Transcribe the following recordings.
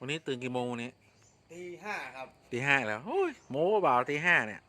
วันนี้ตื่นกี่โมงวันนี้ตีห้าครับตีห้าแล้วโอ้ยโม้เปล่าตีห้าเนี่ย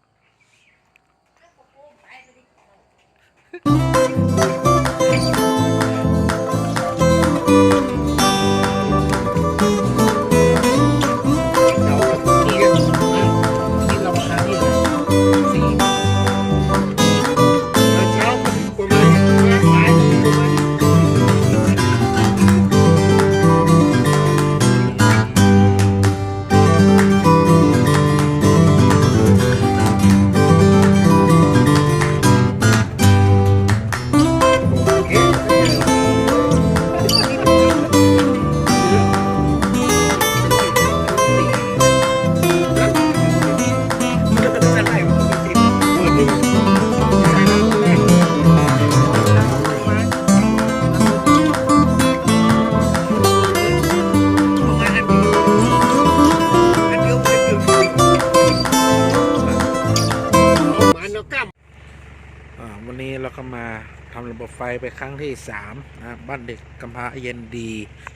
ทำระบบไฟไปครั้งที่สามนะบ้านเด็กกำพร้าเย็นดี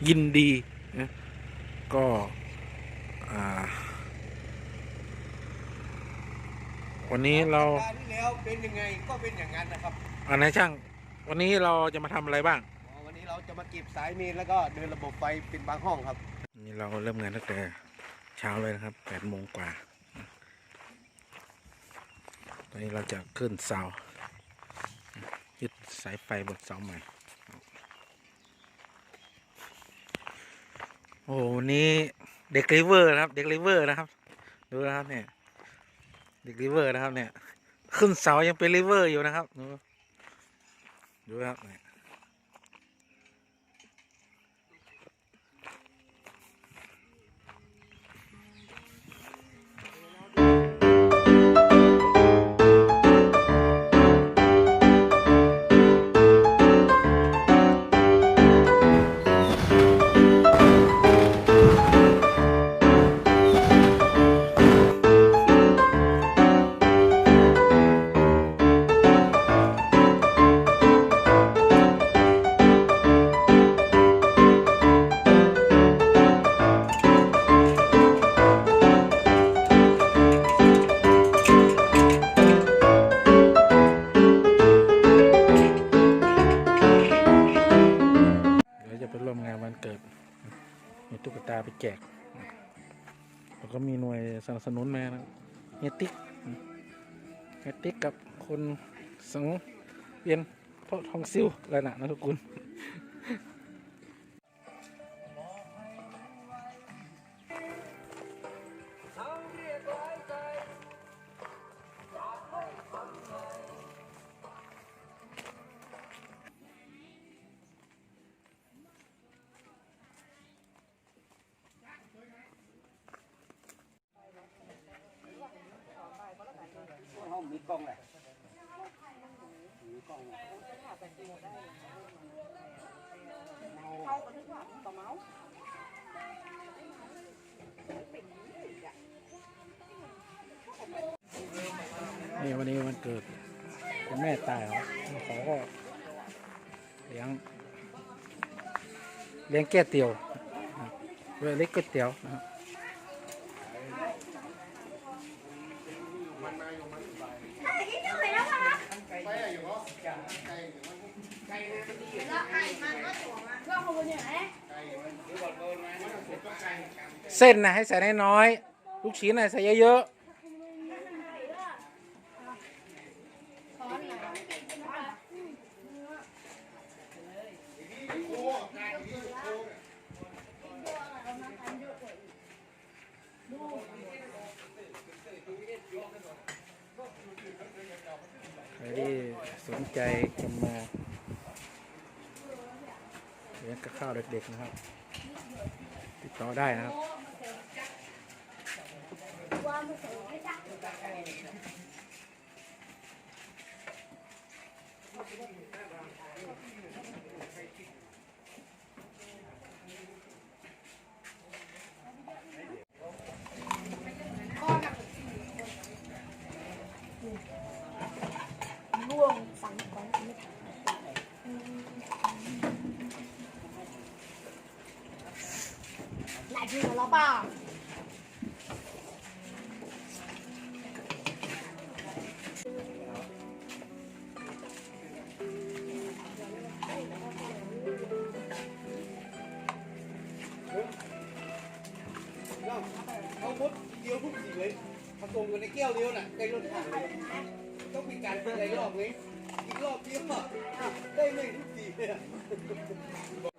ยินดีนะก็อ่าวันนี้เราการที่แล้วเป็นยังไงก็เป็นอย่างนั้นนะครับอันไหนช่าง วันนี้เราจะมาทำอะไรบ้างอ๋อวันนี้เราจะมาเก็บสายเมนแล้วก็เดินระบบไฟเป็นบางห้องครับนี่เราเริ่มงานตั้งแต่เช้าเลยนะครับแปดโมงกว่า ตอนนี้เราจะขึ้นเสา ยึดสายไฟบนเสาใหม่ โอ้โหวันนี้เด็กริเวอร์นะครับ เด็กริเวอร์นะครับ ดูนะครับเนี่ย เด็กริเวอร์นะครับเนี่ย ขึ้นเสายังเป็นริเวอร์อยู่นะครับ ดูดูนะครับเนี่ย ดมีตุ๊กตาไปแจก แล้วก็มีหน่วยสนับสนุนมานะเฮติกเฮติกกับคนสังเวียนเพราะทองซิวอะไรนะนะทุกคน นี่วันนี้วันเกิดคุณแม่ตายเหรอเขาก็เลี้ยงเลี้ยงแก้เตี๋ยวนะครับด้วยเล็กก๋วยเตี๋ยวนะครับเส้นนะให้ใส่น้อยๆลูกชิ้นนะใส่เยอะๆ ใครที่สนใจจะมาเลี้ยงกับข้าวเด็กๆนะครับ ติดต่อได้นะครับ ร่วงสั่งก่อนไม่ทั นหลายนี่เอาเปล่าเขาพุทเดียวทุกสีเลยผสมกันในแก้วเดียวน่ะได้รสชาติเลยต้องมีการเป็นหลายรอบเลยอีกรอบเดียวอะได้ไม่ทุกสีเลย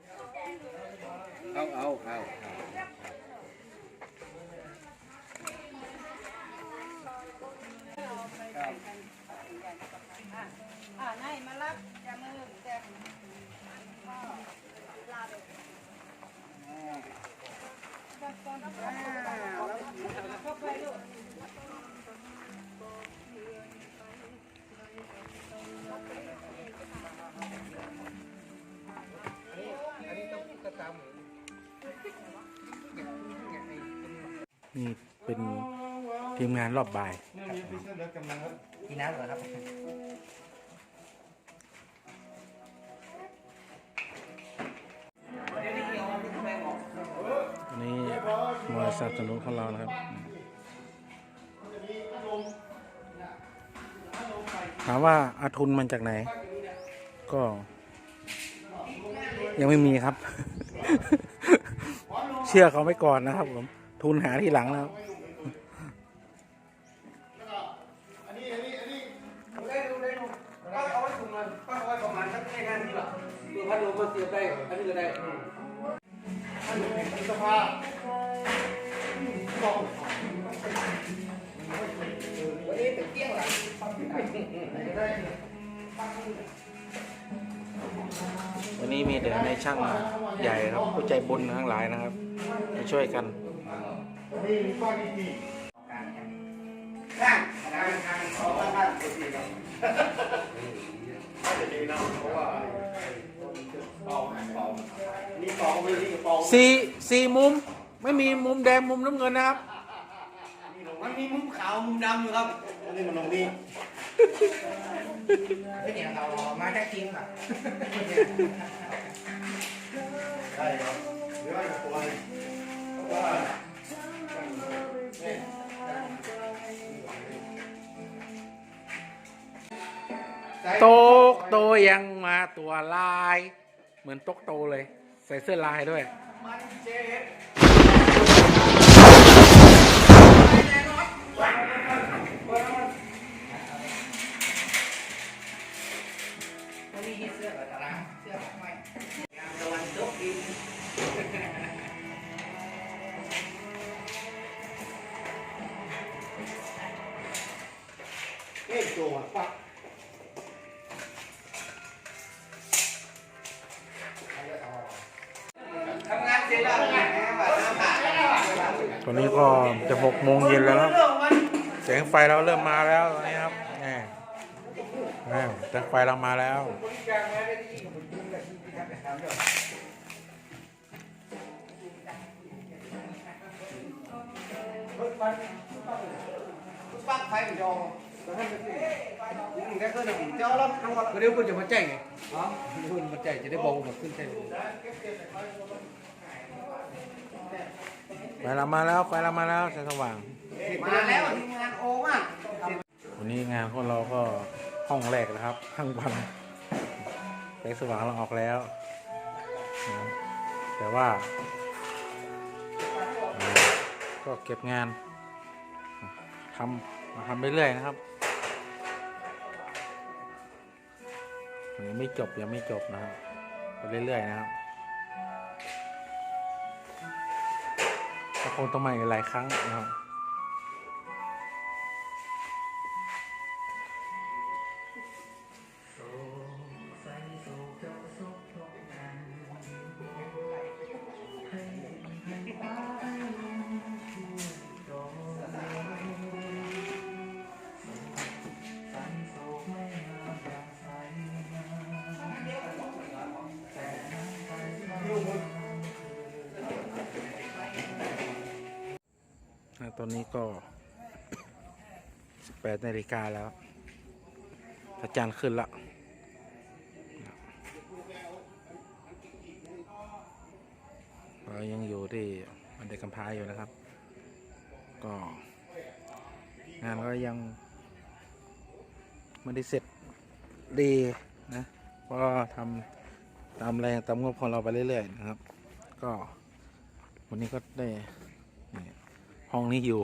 นี่เป็นทีมงานรอบบ่ายกินน้ำเหรอครับอันนี้มวยสนับสนุนของเรานะครับ ถามว่าอาทุนมันจากไหน ก็ ยังไม่มีครับ เชื่อเขาไว้ก่อนนะครับผม ทุนหาที่หลังนะครับได้ดูได้ดูป้าเอาไว้ถุงมันป้าเอาไว้ประมาณสักแค่นั้นนี่หรอคือพัดลมมาเสียบได้ อันนี้ก็ได้พัดลมเป็นสภาพวันนี้เป็นเกี้ยงหลังวันนี้มีแต่ในช่างใหญ่ครับผู้ใจบุญทั้งหลายนะครับมาช่วยกัน ข้างข้างข้างขอข้างข้างตัวทีครับจะดีนะเพราะว่าเป่าเป่านี่เป่าไม่นี่เป่าสี่สี่มุม ไม่มีมุมแดงมุมน้ำเงินนะครับ มันมีมุมขาวมุมดำอยู่ครับอันนี้มันลงนี่ไม่เนี่ยเรามาแค่ทีมอะได้ครับเดี๋ยวให้กับตัวเลยเพราะว่า ตกโตยังมาตัวลาย เหมือนโต๊กโตเลย ใส่เสื้อลายด้วยมันเจ็ ตอนนี้ก็จะหกโมงเย็นแล้วครับเรื่องมันแสงไฟเราเริ่มมาแล้วตอนนี้ครับแน่แน่แสงไฟเรามาแล้วบริการมาได้ที่ผมกินแบบที่ทำแบบนั้นด้วยรถไฟรถปักไฟมันจองแล้วให้มันขึ้นนี่แค่ขึ้นหนึ่งเจ้าแล้วทั้งวันเดี๋ยวคุณจะมาแจ้งไงอ๋อคุณมาแจ้งจะได้บอกว่าขึ้นใช่ไหม ฟเรามาแล้วไฟเรามาแล้วแสงสว่าง มาแล้วทีมงานโอมากวันนี้งานของเราก็ห้องแรกนะครับทั้งวันแสงสว่างเราออกแล้วนะแต่ว่าเอ่อก็เก็บงานทำมาทำไปเรื่อยนะครับยังไม่จบยังไม่จบนะครับไปเรื่อยๆนะครับ คงต้องมาอีกหลายครั้งนะครับ ตอนนี้ก็ 18นาฬิกาแล้วพระจันทร์ขึ้นแล้วเรายังอยู่ที่อวันเด็กกำพร้าอยู่นะครับ ก็ งานก็ยังไม่ได้เสร็จดีนะก็ทำตามแรงตามงบของเราไปเรื่อยๆนะครับ ก็วันนี้ก็ได้ ห้องนี้อยู่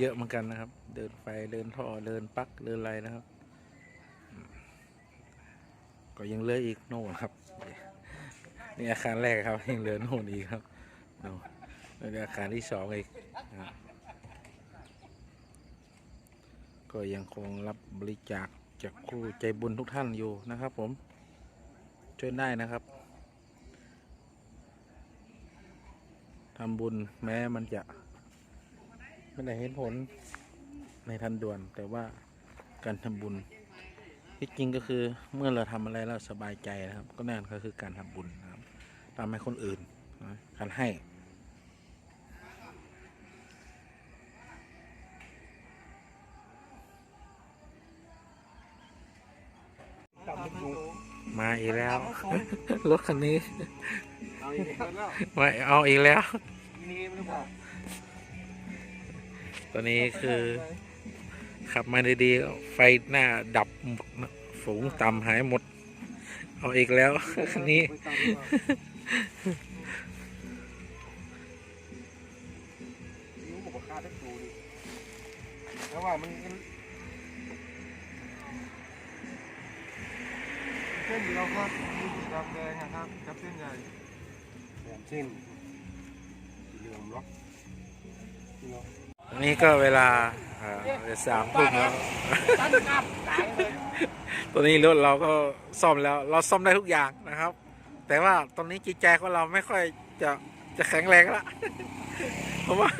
เยอะเหมือนกันนะครับ เดินไฟเดินท่อเดินปลั๊กเดินอะไรนะครับ ก็ยังเหลืออีกโน่นครับ นี่อาคารแรกครับยังเหลือโน่นอีกครับดูนี่อาคารที่สองอีกก็ยังคงรับบริจาคจากครูใจบุญทุกท่านอยู่นะครับ ผมช่วยได้นะครับทำบุญแม้มันจะ ไม่ได้เห็นผลในทันด่วน แต่ว่าการทำบุญที่จริงก็คือเมื่อเราทำอะไรแล้วสบายใจนะครับ ก็นั่นก็คือการทำบุญนะครับทำให้คนอื่นนะการให้มาอีกแล้ว รถคันนี้เอาอีกแล้วมาเอาอีกแล้วนี่ไม่บอก ตอนนี้คือขับมาดีๆก็ไฟหน้าดับหมดนะฝูงต่ำหายหมด เอาอีกแล้วคันนี้รู้บอกว่าค่าได้ดูดิแล้วว่ามันเส้นเราก็มีสีดำแดงนะครับกับเส้นใหญ่เส้นเหลืองล็อกตอน นี้ก็เวลาอ่าสามทุ่มแล้วตอนนี้รถเราก็ซ่อมแล้วเราซ่อมได้ทุกอย่างนะครับ แต่ว่าตอนนี้จิตใจของเราไม่ค่อยจะจะแข็งแรงละเพราะว่า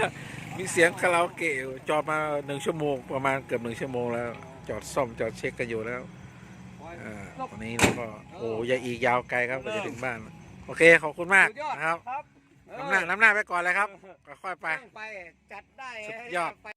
มีเสียงคาราโอเกะอยู่จอดมาหนึ่งชั่วโมงประมาณเกือบหนึ่งชั่วโมงแล้ว จอดซ่อมจอดเช็คกันอยู่แล้วอ่าตอนนี้เราก็โอ้ยอีกยาวไกลครับก็จะถึงบ้าน โอเคขอบคุณมากนะครับครับ น้ำหน้าน้ำหน้าไปก่อนเลยครับค่อยๆไปไปจัดได้สุดยอด ไป